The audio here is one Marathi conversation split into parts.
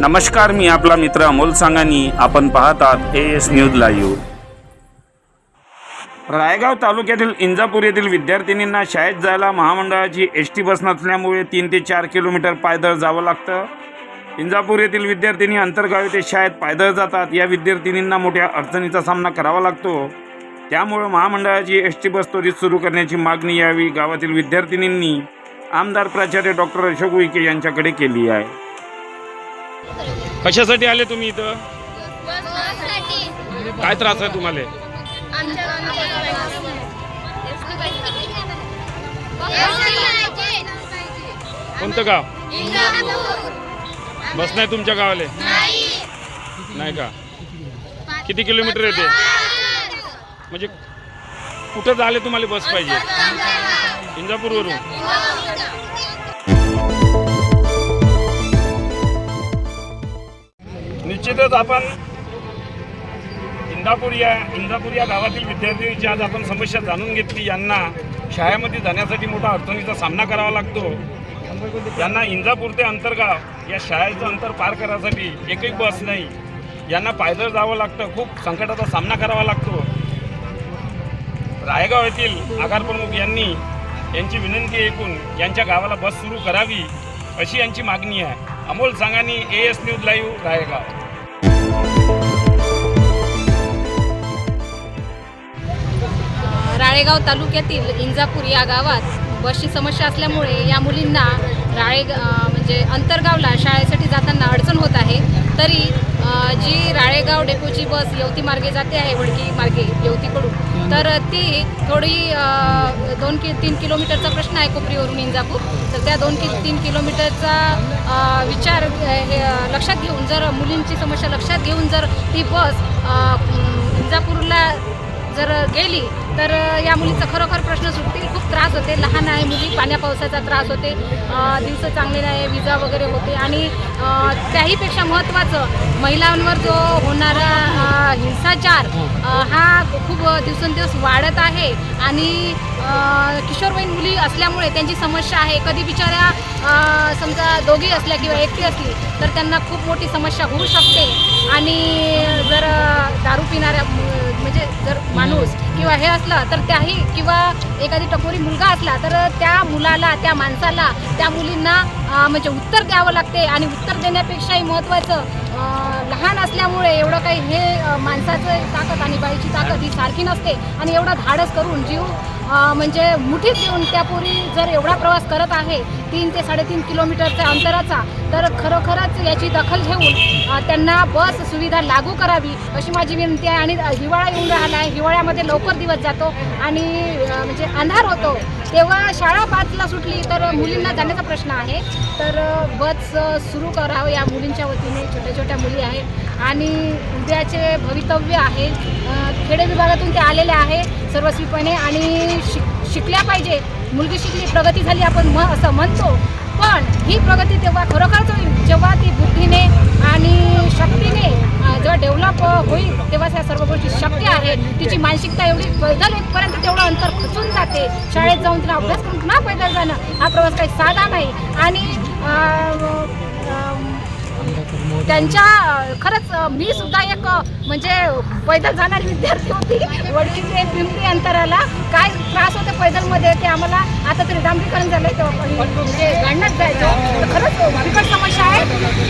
नमस्कार मी आपला मित्र अमोल सांगानी. आपण पाहतात A S news live Raigaon तालुक्यातील इंजापूर येथील विद्यार्थिनींना शाळेत जायला महामंडळाची एस टी बस नसल्यामुळे तीन ते चार किलोमीटर पायदळ जावं लागतं. इंजापूर येथील विद्यार्थिनी अंतर्गाव येथे शाळेत पायदळ जातात. या विद्यार्थिनींना मोठ्या अडचणीचा सामना करावा लागतो. त्यामुळं महामंडळाची एस टी बस त्वरित सुरू करण्याची मागणी यावेळी गावातील विद्यार्थिनींनी आमदार प्राचार्य डॉक्टर अशोक उईके यांच्याकडे केली आहे. कशासाठी आले तुम्ही इथं? काय त्रास आहे तुम्हाला? कोणतं गाव? बस नाही तुमच्या गावाले? नाही. का? किती किलोमीटर येते? म्हणजे कुठं झाले तुम्हाला बस पाहिजे? इंजापूरवरून निश्चितच आपण इंदापूर या इंदापूर या गावातील विद्यार्थ्यांची आज आपण समस्या जाणून घेतली. यांना शाळेमध्ये जाण्यासाठी मोठा अडचणीचा सामना करावा लागतो. यांना इंदापूर ते अंतरगाव या शाळेचं अंतर पार करायसाठी एकही बस नाही. यांना पायदळ जावं लागतं. खूप संकटाचा सामना करावा लागतो. रायगाव येथील आगारप्रमुख यांनी यांची विनंती ऐकून यांच्या गावाला बस सुरू करावी अशी यांची मागणी आहे. Amol Sangani A S news live Raigaon. Ralegaon तालुक्यातील इंजापूर या गावात बसची समस्या असल्यामुळे या मुलींना राळेगाव म्हणजे अंतरगावला शाळेसाठी जाताना अडचण होत आहे. तरी जी राळेगाव डेपोची बस यवती मार्गे जाते आहे वडकी मार्गे यवतीकडून तर ती थोडी दोन कि तीन किलोमीटरचा प्रश्न आहे कोपरीवरून इंजापूर. तर त्या दोन कि तीन किलोमीटरचा विचार हे, लक्षात घेऊन जर मुलींची समस्या लक्षात घेऊन जर ती बस इंजापूरला जर गेली तर या मुलीचा खरोखर प्रश्न सुटतील. खूप त्रास होते. लहान आहे मुली पाण्या पावसाचा त्रास होते. दिवस चांगले नाही विजा वगैरे होते. आणि त्याहीपेक्षा महत्त्वाचं महिलांवर जो होणारा हिंसाचार हा खूप दिवसेंदिवस वाढत आहे. आणि किशोरवयीन मुली असल्यामुळे त्यांची समस्या आहे. कधी बिचाऱ्या समजा दोघी असल्या किंवा एकटी असली तर त्यांना खूप मोठी समस्या होऊ शकते. आणि जर दारू पिणाऱ्या जर माणूस किंवा हे असलं तर त्याही किंवा एखादी टपोरी मुलगा असला तर त्या मुलाला त्या माणसाला त्या मुलींना म्हणजे उत्तर द्यावं लागते आणि उत्तर देण्यापेक्षाही महत्त्वाचं लहान असल्यामुळे एवढं काही हे माणसाचं ताकद आणि बाईची ताकद ही सारखी नसते. आणि एवढं धाडस करून जीव म्हणजे मुठीत देऊन त्या पोरी जर एवढा प्रवास करत आहे तीन ते साडेतीन किलोमीटरच्या अंतराचा तर खरोखरच याची दखल घेऊन त्यांना बस सुविधा लागू करावी अशी माझी विनंती आहे. आणि हिवाळा येऊन राहिला आहे. हिवाळ्यामध्ये लवकर दिवस जातो आणि म्हणजे अंधार होतो. तेव्हा शाळा पाचला सुटली तर मुलींना जाण्याचा प्रश्न आहे. तर बस सुरू करावं या मुलींच्या वतीने छोट्या छोट्या मुली आहेत. आणि उद्याचे भवितव्य आहे. खेडे विभागातून ते आलेले आहे सर्वस्वीपणे. आणि शिक शिकल्या पाहिजे. मुलगी शिकली प्रगती झाली आपण म असं म्हणतो. पण ही प्रगती तेव्हा खरोखरच होईल जेव्हा ती बुद्धीने आणि शक्तीने अं, जेव्हा डेव्हलप होईल तेव्हा ह्या सर्व गोष्टी शक्य आहे. तिची मानसिकता एवढी पैदल येतपर्यंत तेवढं अंतर खचून जाते. शाळेत जाऊन तिला अभ्यास करून पुन्हा पैदल जाणं हा प्रवास काही साधा नाही. आणि त्यांच्या खरंच मी सुद्धा एक म्हणजे पैदल जाणारी विद्यार्थी होती. वडकीचे पिंपरी अंतराला काय त्रास होते पैदलमध्ये ते आम्हाला आता तरी डांबरीकरण आहे तेव्हा म्हणजे गाडण्यात जायचं तर खरंच बिकट समस्या आहे.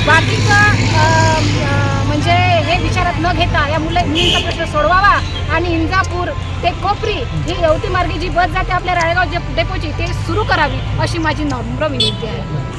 बाकीचं अं, अं, म्हणजे हे विचारात न घेता या मुलं मुलींचा प्रश्न सोडवावा. आणि इंजापूर ते कोपरी ही यवती मार्गे जी बस जाते आपल्या राळेगाव जे डेपोची ते सुरू करावी अशी माझी नम्र विनंती आहे.